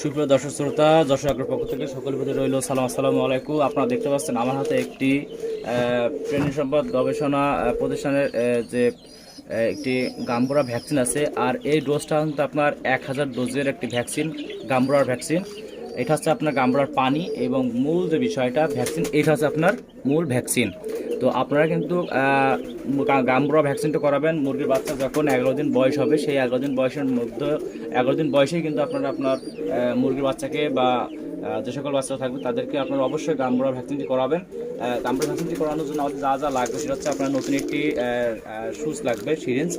সুপ্রিয় দর্শক শ্রোতা দর্শক আগ্রহ পক্ষ থেকে সকল প্রতি রইল সালাম, আসসালামু আলাইকুম। আপনারা দেখতে পাচ্ছেন, আমার হাতে একটি প্রাণী সম্পদ গবেষণা প্রতিষ্ঠানের যে একটি গাম্বুরা ভ্যাকসিন আছে, আর এই ডোজটা কিন্তু আপনার এক হাজার ডোজের একটি ভ্যাকসিন, গাম্বুরার ভ্যাকসিন। এটা হচ্ছে আপনার গাম্বুরার পানি এবং মূল যে বিষয়টা, ভ্যাকসিন, এটা হচ্ছে আপনার মূল ভ্যাকসিন। তো আপনারা কিন্তু আহ, ভ্যাকসিনটা করাবেন। মুরগির বাচ্চা যখন এগারো দিন বয়স হবে সেই এগারো দিন বয়সের মধ্যে এগারো দিন বয়সেই কিন্তু আপনারা আপনার মুরগির বাচ্চাকে বা যে সকল বাচ্চারা থাকবে তাদেরকে আপনারা অবশ্যই গাম্বুরা ভ্যাকসিনটি করাবেন। আহ, গাম্বুরা ভ্যাকসিনটি করানোর জন্য আমাদের যা যা লাগবে সেটা হচ্ছে আপনার নতুন একটি সুচ লাগবে সিরিঞ্জ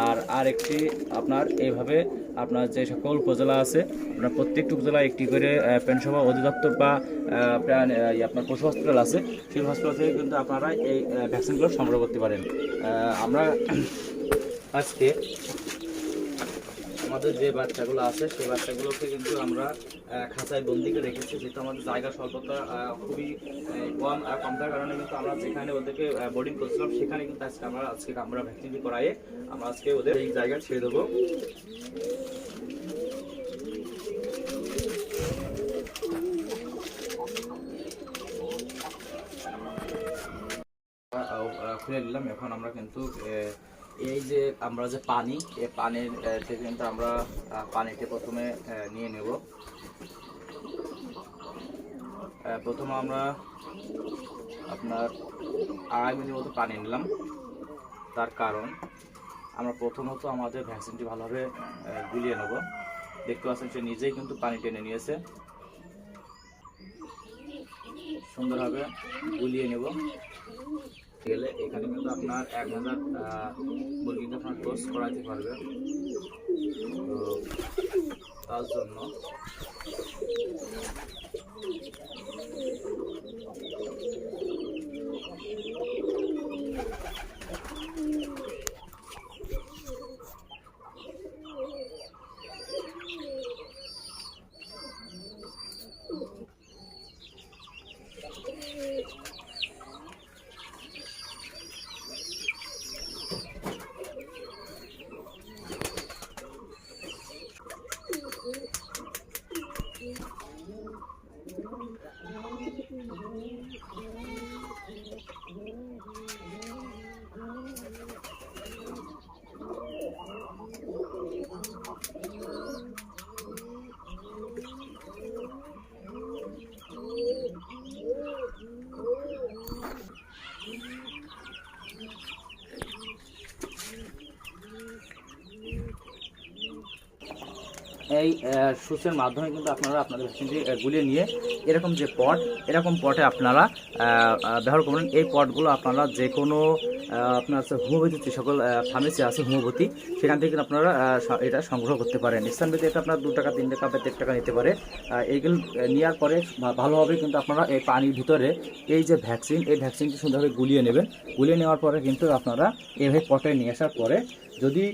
আর আর একটি আপনার এইভাবে আপনার যে সকল উপজেলা আছে আপনার প্রত্যেকটি উপজেলায় একটি করে পেনসভা অধিদপ্তর বা এই আপনার পশু হসপিটাল আছে। সেই হসপিটাল থেকে কিন্তু আপনারা এই ভ্যাকসিনগুলো সংগ্রহ করতে পারেন। আমরা আজকে আমাদের যে বাচ্চাগুলো আছে, সেই বাচ্চাগুলোকে কিন্তু আমরা খাঁচায় বন্দি করে রেখেছি। যেহেতু আমাদের জায়গা স্বল্পতা খুবই কম কম থাকার কারণে কিন্তু আমরা যেখানে ওদেরকে বোর্ডিং করছিলাম, সেখানে কিন্তু আজকে আমরা আজকে আমরা ভ্যাকসিনটি করাইয়ে আমরা আজকে ওদের এই জায়গায় ছেড়ে দেবো। খুলে নিলাম। এখন আমরা কিন্তু এই যে আমরা যে পানি, এই পানির কিন্তু আমরা পানিটা প্রথমে নিয়ে নেব। প্রথমে আমরা আপনার আড়াই মিনিট মতো পানি নিলাম। তার কারণ, আমরা প্রথমত আমাদের ভ্যাকসিনটি ভালোভাবে গুলিয়ে নেব। দেখতে পাচ্ছেন, সে নিজেই কিন্তু পানি টেনে নিয়েছে। সুন্দরভাবে গুলিয়ে নেব। গেলে এখানে কিন্তু আপনার এক হাজার মুরগিতে আপনার ডোজ করাতে পারবে। তো তার জন্য এই সুচের মাধ্যমে কিন্তু আপনারা আপনাদের ভ্যাকসিনটি গুলিয়ে নিয়ে এরকম যে পট, এরকম পটে আপনারা ব্যবহার করবেন এই পটগুলো আপনারা যে কোনো আপনার হোমিওপ্যাথি, যে সকল ফার্মেসি আছে হোমিওপ্যাথি, সেখান থেকে আপনারা এটা সংগ্রহ করতে পারেন। স্থানভেদে এটা আপনার দু টাকা, তিন টাকা বা দেড় টাকা নিতে পারে। এইগুলো নেওয়ার পরে ভালোভাবে কিন্তু আপনারা এই পানির ভিতরে এই যে ভ্যাকসিন, এই ভ্যাকসিনটি সুন্দরভাবে গুলিয়ে নেবেন। গুলিয়ে নেওয়ার পরে কিন্তু আপনারা এইভাবে পটে নিয়ে আসার পরে যদি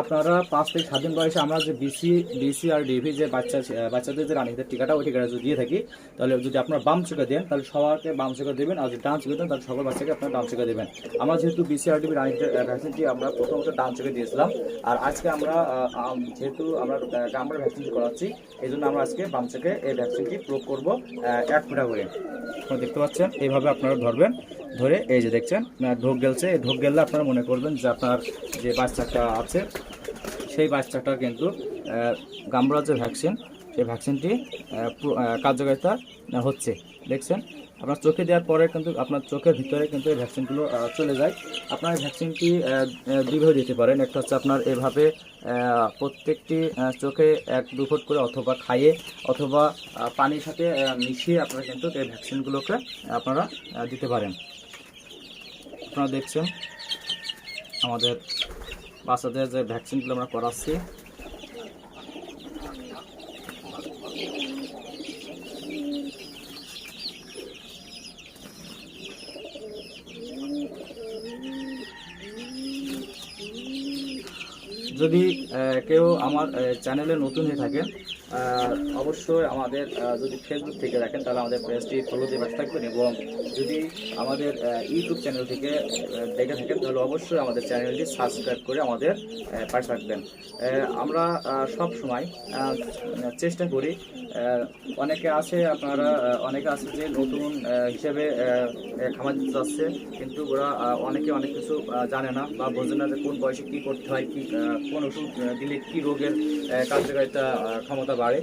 আপনারা পাঁচ থেকে সাত দিন বয়সে আমরা যে বিসি বিসি আর ডিভি যে বাচ্চা বাচ্চাদের যে রানীদের টিকাটা ওই টিকাটা যদি দিয়ে থাকি, তাহলে যদি আপনারা বাম চোখে দেন, তাহলে সবাইকে বাম চোখে দেবেন আর যদি ডান চোখে দেন, তাহলে সকল বাচ্চাকে আপনারা ডান চোখে দেবেন। আমরা যেহেতু বিসি আর ডিভি রানীদের ভ্যাকসিনটি আমরা প্রথমত ডান চোখে দিয়েছিলাম, আর আজকে আমরা যেহেতু আমরা গাম্বার ভ্যাকসিনটি করাচ্ছি, এই জন্য আমরা আজকে বাম চোখে এই ভ্যাকসিনটি প্রয়োগ করব এক ফোঁটা করে। আপনারা দেখতে পাচ্ছেন, এইভাবে আপনারা ধরবেন। ধরে, এই যে দেখছেন ঢোক গেলছে। এই ঢোক গেলে আপনারা মনে করবেন যে আপনার যে বাচ্চাটা আছে, সেই বাচ্চাটার কিন্তু গাম্বুরা যে ভ্যাকসিন, সেই ভ্যাকসিনটি কার্যকারিতা হচ্ছে। দেখছেন? আপনার চোখে দেওয়ার পরে কিন্তু, আপনার চোখের ভিতরে কিন্তু এই ভ্যাকসিনগুলো চলে যায়। আপনার ভ্যাকসিনটি দুইভাবে দিতে পারেন। একটা হচ্ছে আপনার এভাবে প্রত্যেকটি চোখে এক দু ফুট করে অথবা খাইয়ে অথবা পানির সাথে মিশিয়ে আপনারা কিন্তু এই ভ্যাকসিনগুলোকে আপনারা দিতে পারেন। আপনারা দেখছেন আমাদের বাচ্চাদের যে ভ্যাকসিনগুলো আমরা করাচ্ছি। যদি কেউ আমার চ্যানেলে নতুন হয়ে আহ, অবশ্যই আমাদের যদি ফেসবুক থেকে দেখেন, তাহলে আমাদের পেজটি ফলো দিয়ে পাশে থাকবেন এবং যদি আমাদের ইউটিউব চ্যানেল থেকে দেখে থাকেন, তাহলে অবশ্যই আমাদের চ্যানেলটি সাবস্ক্রাইব করে আমাদের পাশে থাকবেন। আমরা সব সময় চেষ্টা করি অনেকে আছে, আপনারা অনেকে আছে যে নতুন হিসেবে খামার দিতে যাচ্ছে, কিন্তু ওরা অনেকে অনেক কিছু জানে না বা বোঝে না যে কোন বয়সে কী করতে হয়, কী কোন ওষুধ দিলে কি রোগের কার্যকারিতা ক্ষমতা বাড়ে।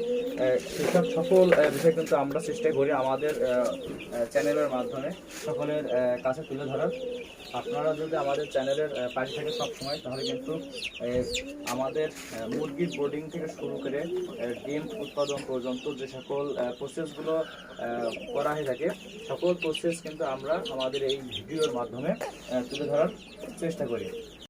সেসব সকল বিষয় কিন্তু আমরা চেষ্টা করি আমাদের চ্যানেলের মাধ্যমে সকলের কাছে তুলে ধরার। আপনারা যদি আমাদের চ্যানেলের পাশে থাকে সবসময় তাহলে কিন্তু আমাদের মুরগির বোর্ডিং থেকে শুরু করে ডিম উৎপাদন পর্যন্ত যে সকল প্রসেসগুলো করা হয়ে থাকে, সকল প্রসেস কিন্তু আমরা আমাদের এই ভিডিওর মাধ্যমে তুলে ধরার চেষ্টা করি।